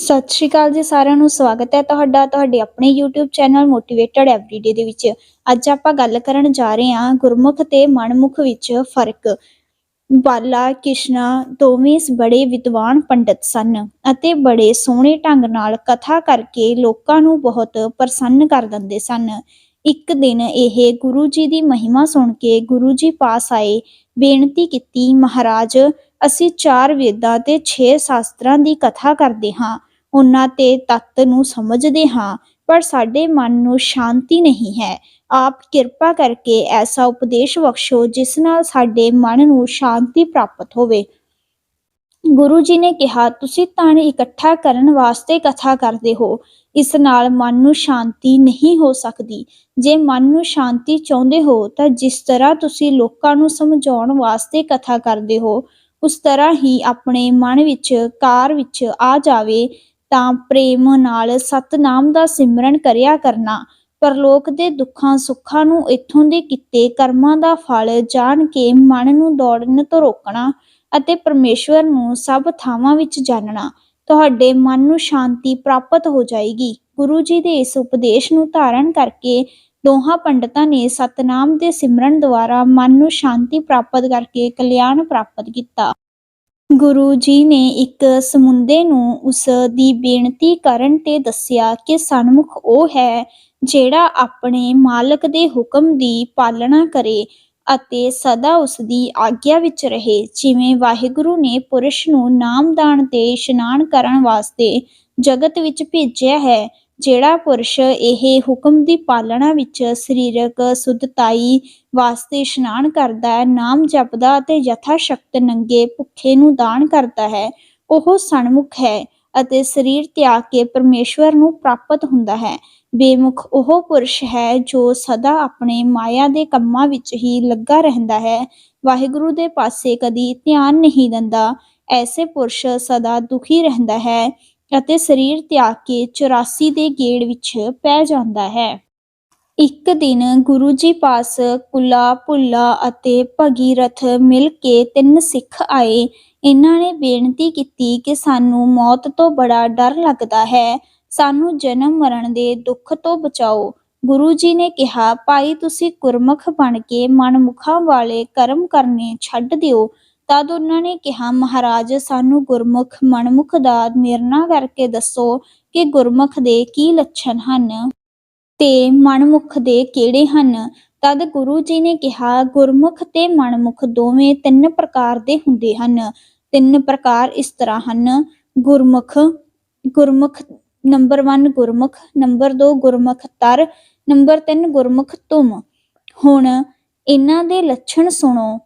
ਸਤਿ ਸ਼੍ਰੀ ਅਕਾਲ ਜੀ ਸਾਰਿਆਂ ਨੂੰ, ਸਵਾਗਤ ਹੈ ਤੁਹਾਡਾ, ਤੁਹਾਡੇ ਆਪਣੇ YouTube ਚੈਨਲ ਮੋਟੀਵੇਟਡ ਐਵਰੀਡੇ ਦੇ ਵਿੱਚ। ਅੱਜ ਆਪਾਂ ਗੱਲ ਕਰਨ ਜਾ ਰਹੇ ਹਾਂ ਗੁਰਮੁਖ ਤੇ ਮਨਮੁਖ ਵਿੱਚ ਫ਼ਰਕ। ਬਾਲਾ, ਕ੍ਰਿਸ਼ਨਾ ਦੋਵੇਂ ਬੜੇ ਵਿਦਵਾਨ ਪੰਡਤ ਸਨ ਅਤੇ ਬੜੇ ਸੋਹਣੇ ਢੰਗ ਨਾਲ ਕਥਾ ਕਰਕੇ ਲੋਕਾਂ ਨੂੰ ਬਹੁਤ ਪ੍ਰਸੰਨ ਕਰ ਦਿੰਦੇ ਸਨ। ਇੱਕ ਦਿਨ ਇਹ ਗੁਰੂ ਜੀ ਦੀ ਮਹਿਮਾ ਸੁਣ ਕੇ ਗੁਰੂ ਜੀ ਪਾਸ ਆਏ, ਬੇਨਤੀ ਕੀਤੀ, ਮਹਾਰਾਜ, ਅਸੀਂ ਚਾਰ ਵੇਦਾਂ ਤੇ 6 ਸ਼ਾਸਤਰਾਂ ਦੀ ਕਥਾ ਕਰਦੇ ਹਾਂ। ਉਹਨਾਂ ਤੇ ਤੱਤ ਨੂੰ ਸਮਝਦੇ ਹਾਂ, ਪਰ ਸਾਡੇ ਮਨ ਨੂੰ ਸ਼ਾਂਤੀ ਨਹੀਂ ਹੈ। ਆਪ ਕਿਰਪਾ ਕਰਕੇ ਐਸਾ ਉਪਦੇਸ਼ ਬਖਸ਼ੋ ਜਿਸ ਨਾਲ ਸਾਡੇ ਮਨ ਨੂੰ ਸ਼ਾਂਤੀ ਪ੍ਰਾਪਤ ਹੋਵੇ। ਗੁਰੂ ਜੀ ਨੇ ਕਿਹਾ, ਤੁਸੀਂ ਤਨ ਇਕੱਠਾ ਕਰਨ ਵਾਸਤੇ ਕਥਾ ਕਰਦੇ ਹੋ। ਇਸ ਨਾਲ ਮਨ ਨੂੰ ਸ਼ਾਂਤੀ ਨਹੀਂ ਹੋ ਸਕਦੀ। ਜੇ ਮਨ ਨੂੰ ਸ਼ਾਂਤੀ ਚਾਹੁੰਦੇ ਹੋ, ਤਾਂ ਜਿਸ ਤਰ੍ਹਾਂ ਤੁਸੀਂ ਲੋਕਾਂ ਨੂੰ ਸਮਝਾਉਣ ਵਾਸਤੇ ਕਥਾ ਕਰਦੇ ਹੋ, ਉਸ ਤਰ੍ਹਾਂ ਹੀ ਆਪਣੇ ਮਨ ਵਿੱਚ, ਕਾਰ ਵਿੱਚ ਆ ਜਾਵੇ। ਤਾਂ ਪ੍ਰੇਮ ਨਾਲ ਸਤਨਾਮ ਦਾ ਸਿਮਰਨ ਕਰਿਆ ਕਰਨਾ, ਪਰਲੋਕ ਦੇ ਦੁੱਖਾਂ ਸੁੱਖਾਂ ਨੂੰ ਇੱਥੋਂ ਦੇ ਕੀਤੇ ਕਰਮਾਂ ਦਾ ਫਲ ਜਾਣ ਕੇ ਮਨ ਨੂੰ ਦੌੜਨ ਤੋਂ ਰੋਕਣਾ ਅਤੇ ਪਰਮੇਸ਼ਵਰ ਨੂੰ ਸਭ ਥਾਵਾਂ ਵਿੱਚ ਜਾਣਨਾ, ਤੁਹਾਡੇ ਮਨ ਨੂੰ ਸ਼ਾਂਤੀ ਪ੍ਰਾਪਤ ਹੋ ਜਾਏਗੀ। ਗੁਰੂ ਜੀ ਦੇ ਇਸ ਉਪਦੇਸ਼ ਨੂੰ ਧਾਰਨ ਕਰਕੇ ਦੋਹਾਂ ਪੰਡਤਾਂ ਨੇ ਸਤਨਾਮ ਦੇ ਸਿਮਰਨ ਦੁਆਰਾ ਮਨ ਨੂੰ ਸ਼ਾਂਤੀ ਪ੍ਰਾਪਤ ਕਰਕੇ ਕਲਿਆਣ ਪ੍ਰਾਪਤ ਕੀਤਾ। ਗੁਰੂ ਜੀ ਨੇ ਇੱਕ ਸਮੁੰਦੇ ਨੂੰ ਉਸ ਦੀ ਬੇਨਤੀ ਕਰਨ ਤੇ ਦੱਸਿਆ ਕਿ ਸਨਮੁਖ ਉਹ ਹੈ ਜਿਹੜਾ ਆਪਣੇ ਮਾਲਕ ਦੇ ਹੁਕਮ ਦੀ ਪਾਲਣਾ ਕਰੇ ਅਤੇ ਸਦਾ ਉਸ ਦੀ ਆਗਿਆ ਵਿੱਚ ਰਹੇ, ਜਿਵੇਂ ਵਾਹਿਗੁਰੂ ਨੇ ਪੁਰਸ਼ ਨੂੰ ਨਾਮਦਾਨ ਤੇ ਇਸ਼ਨਾਨ ਕਰਨ ਵਾਸਤੇ ਜਗਤ ਵਿੱਚ ਭੇਜਿਆ ਹੈ। ਜਿਹੜਾ ਪੁਰਸ਼ ਇਹ ਹੁਕਮ ਦੀ ਪਾਲਣਾ ਵਿੱਚ ਸਰੀਰਕ ਸੁਧਤਾਈ ਵਾਸਤੇ ਇਸ਼ਨਾਨ ਕਰਦਾ ਹੈ, ਨਾਮ ਜਪਦਾ ਅਤੇ ਯਥਾ ਸ਼ਕਤ ਨੰਗੇ ਭੁੱਖੇ ਨੂੰ ਦਾਨ ਕਰਦਾ ਹੈ, ਉਹ ਸਨਮੁਖ ਹੈ ਅਤੇ ਸਰੀਰ ਤਿਆਗ ਕੇ ਪਰਮੇਸ਼ਵਰ ਨੂੰ ਪ੍ਰਾਪਤ ਹੁੰਦਾ ਹੈ। ਬੇਮੁਖ ਉਹ ਪੁਰਸ਼ ਹੈ ਜੋ ਸਦਾ ਆਪਣੇ ਮਾਇਆ ਦੇ ਕੰਮਾਂ ਵਿੱਚ ਹੀ ਲੱਗਾ ਰਹਿੰਦਾ ਹੈ। ਵਾਹਿਗੁਰੂ ਦੇ ਪਾਸੇ ਕਦੀ ਧਿਆਨ ਨਹੀਂ ਦਿੰਦਾ, ਐਸੇ ਪੁਰਸ਼ ਸਦਾ ਦੁਖੀ ਰਹਿੰਦਾ ਹੈ। ਅਤੇ ਸਰੀਰ ਤਿਆਗ ਕੇ 84 ਦੇ ਗੇੜ ਵਿੱਚ ਪੈ ਜਾਂਦਾ ਹੈ। ਇੱਕ ਦਿਨ ਗੁਰੂ ਜੀ ਪਾਸ ਕੁਲਾ, ਭੁੱਲਾ ਅਤੇ ਭਗੀਰਥ ਮਿਲ ਕੇ ਤਿੰਨ ਸਿੱਖ ਆਏ। ਇਹਨਾਂ ਨੇ ਬੇਨਤੀ ਕੀਤੀ ਕਿ ਸਾਨੂੰ ਮੌਤ ਤੋਂ ਬੜਾ ਡਰ ਲੱਗਦਾ ਹੈ। ਸਾਨੂੰ ਜਨਮ ਮਰਨ ਦੇ ਦੁੱਖ ਤੋਂ ਬਚਾਓ। ਗੁਰੂ ਜੀ ਨੇ ਕਿਹਾ, ਭਾਈ, ਤੁਸੀਂ ਗੁਰਮੁਖ ਬਣ ਕੇ ਮਨਮੁਖਾਂ ਵਾਲੇ ਕਰਮ ਕਰਨੇ ਛੱਡ ਦਿਓ। ਤਦ ਉਹਨਾਂ ਨੇ ਕਿਹਾ, ਮਹਾਰਾਜ, ਸਾਨੂੰ ਗੁਰਮੁਖ ਮਨਮੁਖ ਦਾ ਨਿਰਣਾ ਕਰਕੇ ਦੱਸੋ ਕਿ ਗੁਰਮੁਖ ਦੇ ਕੀ ਲੱਛਣ ਹਨ ਤੇ ਮਨਮੁਖ ਦੇ ਕਿਹੜੇ ਹਨ? ਤਦ ਗੁਰੂ ਜੀ ਨੇ ਕਿਹਾ, ਗੁਰਮੁਖ ਤੇ ਮਨਮੁਖ ਦੋਵੇਂ ਤਿੰਨ ਪ੍ਰਕਾਰ ਦੇ ਹੁੰਦੇ ਹਨ। ਤਿੰਨ ਪ੍ਰਕਾਰ ਇਸ ਤਰ੍ਹਾਂ ਹਨ। ਗੁਰਮੁਖ ਗੁਰਮੁਖ ਨੰਬਰ 1 ਗੁਰਮੁਖ, ਨੰਬਰ 2 ਗੁਰਮੁਖ ਤਰ, ਨੰਬਰ 3 ਗੁਰਮੁਖ ਤੁਮ ਹੁਣ ਇਹਨਾਂ ਦੇ ਲੱਛਣ ਸੁਣੋ।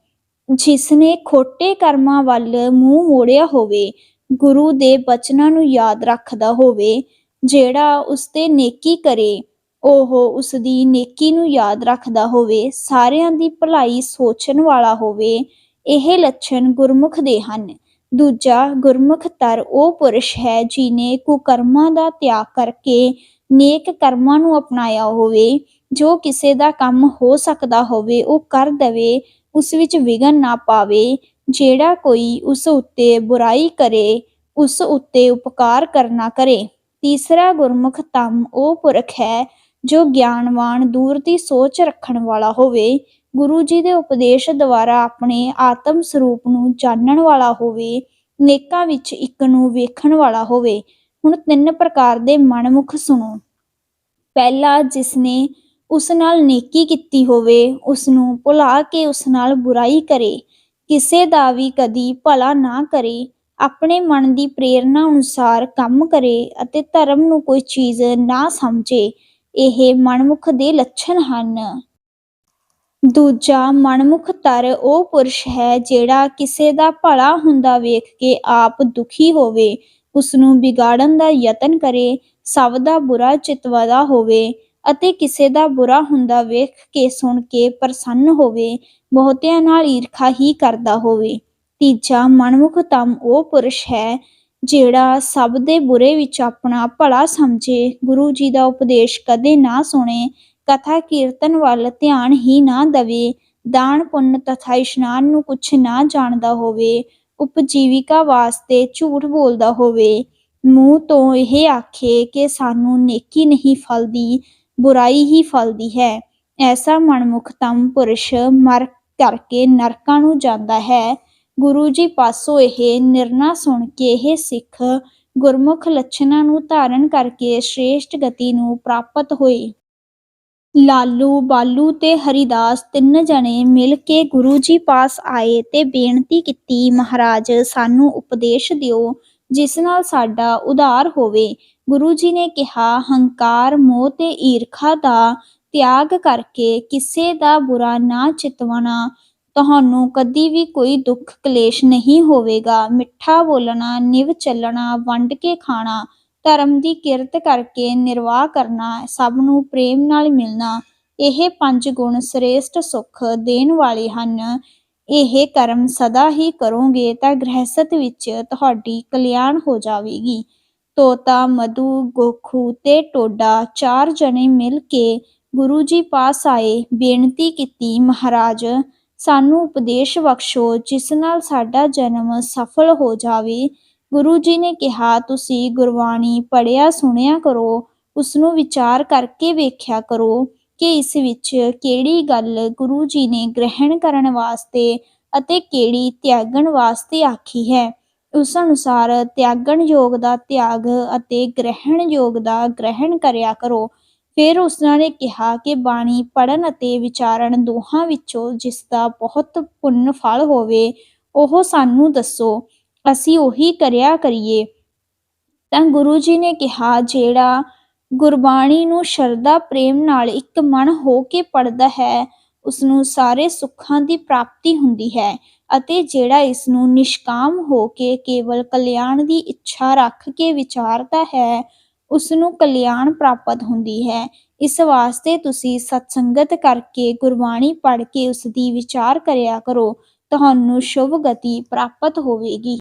ਜਿਸ ਨੇ ਖੋਟੇ ਕਰਮਾਂ ਵੱਲ ਮੂੰਹ ਮੋੜਿਆ ਹੋਵੇ, ਗੁਰੂ ਦੇ ਬਚਨਾਂ ਨੂੰ ਯਾਦ ਰੱਖਦਾ ਹੋਵੇ, ਜਿਹੜਾ ਉਸ ਤੇ ਨੇਕੀ ਕਰੇ, ਉਹ ਉਸ ਦੀ ਨੇਕੀ ਨੂੰ ਯਾਦ ਰੱਖਦਾ ਹੋਵੇ, ਸਾਰਿਆਂ ਦੀ ਭਲਾਈ ਸੋਚਣ ਵਾਲਾ ਹੋਵੇ, ਇਹ ਲੱਛਣ ਗੁਰਮੁਖ ਦੇ ਹਨ। ਦੂਜਾ ਗੁਰਮੁਖ ਤਰ ਉਹ ਪੁਰਸ਼ ਹੈ ਜਿਨੇ ਕੁਕਰਮਾਂ ਦਾ ਤਿਆਗ ਕਰਕੇ ਨੇਕ ਕਰਮਾਂ ਨੂੰ ਅਪਣਾਇਆ ਹੋਵੇ, ਜੋ ਕਿਸੇ ਦਾ ਕੰਮ ਹੋ ਸਕਦਾ ਹੋਵੇ, ਉਹ ਕਰ ਦਵੇ ਉਸ ਵਿੱਚ ਵਿਘਨ ਨਾ ਪਾਵੇ, ਜਿਹੜਾ ਕੋਈ ਉਸ ਉੱਤੇ ਬੁਰਾਈ ਕਰੇ, ਉਸ ਉੱਤੇ ਉਪਕਾਰ ਕਰਨਾ ਕਰੇ। ਤੀਸਰਾ ਗੁਰਮੁਖ ਤਮ ਉਹ ਪੁਰਖ ਹੈ, ਜੋ ਗਿਆਨਵਾਨ ਦੂਰ ਦੀ ਸੋਚ ਰੱਖਣ ਵਾਲਾ ਹੋਵੇ, ਗੁਰੂ ਜੀ ਦੇ ਉਪਦੇਸ਼ ਦੁਆਰਾ ਆਪਣੇ ਆਤਮ ਸਰੂਪ ਨੂੰ ਜਾਣਨ ਵਾਲਾ ਹੋਵੇ, ਨੇਕਾਂ ਵਿੱਚ ਇੱਕ ਨੂੰ ਵੇਖਣ ਵਾਲਾ ਹੋਵੇ। ਹੁਣ ਤਿੰਨ ਪ੍ਰਕਾਰ ਦੇ ਮਨਮੁਖ ਸੁਣੋ। ਪਹਿਲਾ, ਜਿਸਨੇ ਉਸ ਨਾਲ ਨੇਕੀ ਕੀਤੀ ਹੋਵੇ ਉਸ ਨੂੰ ਭੁਲਾ ਕੇ ਉਸ ਨਾਲ ਬੁਰਾਈ ਕਰੇ, ਕਿਸੇ ਦਾ ਵੀ ਕਦੀ ਭਲਾ ਨਾ ਕਰੇ, ਆਪਣੇ ਮਨ ਦੀ ਪ੍ਰੇਰਣਾ ਅਨੁਸਾਰ ਕੰਮ ਕਰੇ ਅਤੇ ਧਰਮ ਨੂੰ ਕੋਈ ਚੀਜ਼ ਨਾ ਸਮਝੇ, ਇਹ ਮਨਮੁਖ ਦੇ ਲੱਛਣ ਹਨ। ਦੂਜਾ, ਮਨਮੁਖ ਤਰ ਉਹ ਪੁਰਸ਼ ਹੈ ਜਿਹੜਾ ਕਿਸੇ ਦਾ ਭਲਾ ਹੁੰਦਾ ਵੇਖ ਕੇ ਆਪ ਦੁਖੀ ਹੋਵੇ ਉਸ ਨੂੰ ਵਿਗਾੜਨ ਦਾ ਯਤਨ ਕਰੇ, ਸਭ ਦਾ ਬੁਰਾ ਚਿਤਵਦਾ ਹੋਵੇ ਅਤੇ ਕਿਸੇ ਦਾ ਬੁਰਾ ਹੁੰਦਾ ਵੇਖ ਕੇ ਸੁਣ ਕੇ ਪ੍ਰਸੰਨ ਹੋਵੇ, ਬਹੁਤਿਆਂ ਨਾਲ ਈਰਖਾ ਹੀ ਕਰਦਾ ਹੋਵੇ। ਤੀਜਾ, ਮਨਮੁਖ ਉਹ ਪੁਰਸ਼ ਹੈ ਜਿਹੜਾ ਸਭ ਦੇ ਬੁਰੇ ਵਿੱਚ ਆਪਣਾ ਭਲਾ ਸਮਝੇ। ਗੁਰੂ ਜੀ ਦਾ ਉਪਦੇਸ਼ ਕਦੇ ਨਾ ਸੁਣੇ, ਕਥਾ ਕੀਰਤਨ ਵੱਲ ਧਿਆਨ ਹੀ ਨਾ ਦਵੇ। ਦਾਨ ਪੁੰਨ ਤਥਾ ਇਸ਼ਨਾਨ ਨੂੰ ਕੁਛ ਨਾ ਜਾਣਦਾ ਹੋਵੇ, ਉਪਜੀਵਿਕਾ ਵਾਸਤੇ ਝੂਠ ਬੋਲਦਾ ਹੋਵੇ। ਮੂੰਹ ਤੋਂ ਇਹ ਆਖੇ ਕਿ ਸਾਨੂੰ ਨੇਕੀ ਨਹੀਂ ਫਲਦੀ ਬੁਰਾਈ ਹੀ ਫਲਦੀ ਹੈ। ਐਸਾ ਮਨਮੁਖਤਮ ਪੁਰਸ਼ ਮਰ ਕਰਕੇ ਨਰਕਾਂ ਨੂੰ ਜਾਂਦਾ ਹੈ। ਗੁਰੂ ਜੀ ਪਾਸੋਂ ਇਹ ਨਿਰਣਾ ਸੁਣ ਕੇ ਇਹ ਸਿੱਖ ਗੁਰਮੁਖ ਲੱਛਣਾਂ ਨੂੰ ਧਾਰਨ ਕਰਕੇ ਸ਼੍ਰੇਸ਼ਟ ਗਤੀ ਨੂੰ ਪ੍ਰਾਪਤ ਹੋਏ। ਲਾਲੂ, ਬਾਲੂ ਤੇ ਹਰੀਦਾਸ ਤਿੰਨ ਜਣੇ ਮਿਲ ਕੇ ਗੁਰੂ ਜੀ ਪਾਸ ਆਏ ਤੇ ਬੇਨਤੀ ਕੀਤੀ, ਮਹਾਰਾਜ, ਸਾਨੂੰ ਉਪਦੇਸ਼ ਦਿਓ, ਜਿਸ ਨਾਲ ਸਾਡਾ ਉਧਾਰ ਹੋਵੇ। ਗੁਰੂ ਜੀ ਨੇ ਕਿਹਾ, ਹੰਕਾਰ, ਮੋਹ ਤੇ ਈਰਖਾ ਦਾ ਤਿਆਗ ਕਰਕੇ ਕਿਸੇ ਦਾ ਬੁਰਾ ਨਾ ਚਿਤਵਣਾ, ਤੁਹਾਨੂੰ ਕਦੀ ਵੀ ਕੋਈ ਦੁੱਖ ਕਲੇਸ਼ ਨਹੀਂ ਹੋਵੇਗਾ। ਮਿੱਠਾ ਬੋਲਣਾ, ਨਿਵ ਚੱਲਣਾ, ਵੰਡ ਕੇ ਖਾਣਾ, ਧਰਮ ਦੀ ਕਿਰਤ ਕਰਕੇ ਨਿਰਵਾਹ ਕਰਨਾ, ਸਭ ਨੂੰ ਪ੍ਰੇਮ ਨਾਲ ਮਿਲਣਾ, ਇਹ ਪੰਜ ਗੁਣ ਸ੍ਰੇਸ਼ਟ ਸੁਖ ਦੇਣ ਵਾਲੇ ਹਨ। ਇਹ ਕਰਮ ਸਦਾ ਹੀ ਕਰੋਗੇ ਤਾਂ ਗ੍ਰਹਿਸਤ ਵਿੱਚ ਤੁਹਾਡੀ ਕਲਿਆਣ ਹੋ ਜਾਵੇਗੀ। ਤੋਤਾ, ਮਧੂ, ਗੋਖੂ ਤੇ ਟੋਡਾ ਚਾਰ ਜਣੇ ਮਿਲ ਕੇ ਗੁਰੂ ਜੀ ਪਾਸ ਆਏ, ਬੇਨਤੀ ਕੀਤੀ, ਮਹਾਰਾਜ, ਸਾਨੂੰ ਉਪਦੇਸ਼ ਬਖਸ਼ੋ, ਜਿਸ ਨਾਲ ਸਾਡਾ ਜਨਮ ਸਫਲ ਹੋ ਜਾਵੇ। ਗੁਰੂ ਜੀ ਨੇ ਕਿਹਾ, ਤੁਸੀਂ ਗੁਰਬਾਣੀ ਪੜਿਆ ਸੁਣਿਆ ਕਰੋ ਉਸ ਨੂੰ ਵਿਚਾਰ ਕਰਕੇ ਵੇਖਿਆ ਕਰੋ ਕਿ ਇਸ ਵਿੱਚ ਕਿਹੜੀ ਗੱਲ ਗੁਰੂ ਜੀ ਨੇ ਗ੍ਰਹਿਣ ਕਰਨ ਵਾਸਤੇ ਅਤੇ ਕਿਹੜੀ ਤਿਆਗਣ ਵਾਸਤੇ ਆਖੀ ਹੈ। ਉਸ ਅਨੁਸਾਰ ਤਿਆਗਣ ਯੋਗ ਦਾ ਤਿਆਗ ਅਤੇ ਗ੍ਰਹਿਣ ਯੋਗ ਦਾ ਗ੍ਰਹਿਣ ਕਰਿਆ ਕਰੋ। ਫਿਰ ਉਸਨਾਂ ਨੇ ਕਿਹਾ ਕਿ ਬਾਣੀ ਪੜਨ ਅਤੇ ਵਿਚਾਰਨ ਦੋਹਾਂ ਵਿੱਚੋਂ ਜਿਸ ਦਾ ਬਹੁਤ ਪੁੰਨ ਫਲ ਹੋਵੇ, ਉਹ ਸਾਨੂੰ ਦੱਸੋ। ਅਸੀਂ ਉਹੀ ਕਰਿਆ ਕਰੀਏ। ਤਾਂ ਗੁਰੂ ਜੀ ਨੇ ਕਿਹਾ, ਜਿਹੜਾ ਗੁਰਬਾਣੀ ਨੂੰ ਸ਼ਰਧਾ ਪ੍ਰੇਮ ਨਾਲ ਇੱਕ ਮਨ ਹੋ ਕੇ ਪੜਦਾ ਹੈ ਉਸ ਨੂੰ ਸਾਰੇ ਸੁੱਖਾਂ ਦੀ ਪ੍ਰਾਪਤੀ ਹੁੰਦੀ ਹੈ। ਅਤੇ ਜਿਹੜਾ ਇਸ ਨੂੰ ਨਿਸ਼ਕਾਮ ਹੋ ਕੇ ਕੇਵਲ ਕਲਿਆਣ ਦੀ ਇੱਛਾ ਰੱਖ ਕੇ ਵਿਚਾਰਦਾ ਹੈ ਉਸ ਨੂੰ ਕਲਿਆਣ ਪ੍ਰਾਪਤ ਹੁੰਦੀ ਹੈ। ਇਸ ਵਾਸਤੇ ਤੁਸੀਂ ਸਤਸੰਗਤ ਕਰਕੇ ਗੁਰਬਾਣੀ ਪੜ੍ਹ ਕੇ ਉਸ ਦੀ ਵਿਚਾਰ ਕਰਿਆ ਕਰੋ। ਤੁਹਾਨੂੰ ਸ਼ੁਭ ਗਤੀ ਪ੍ਰਾਪਤ ਹੋਵੇਗੀ।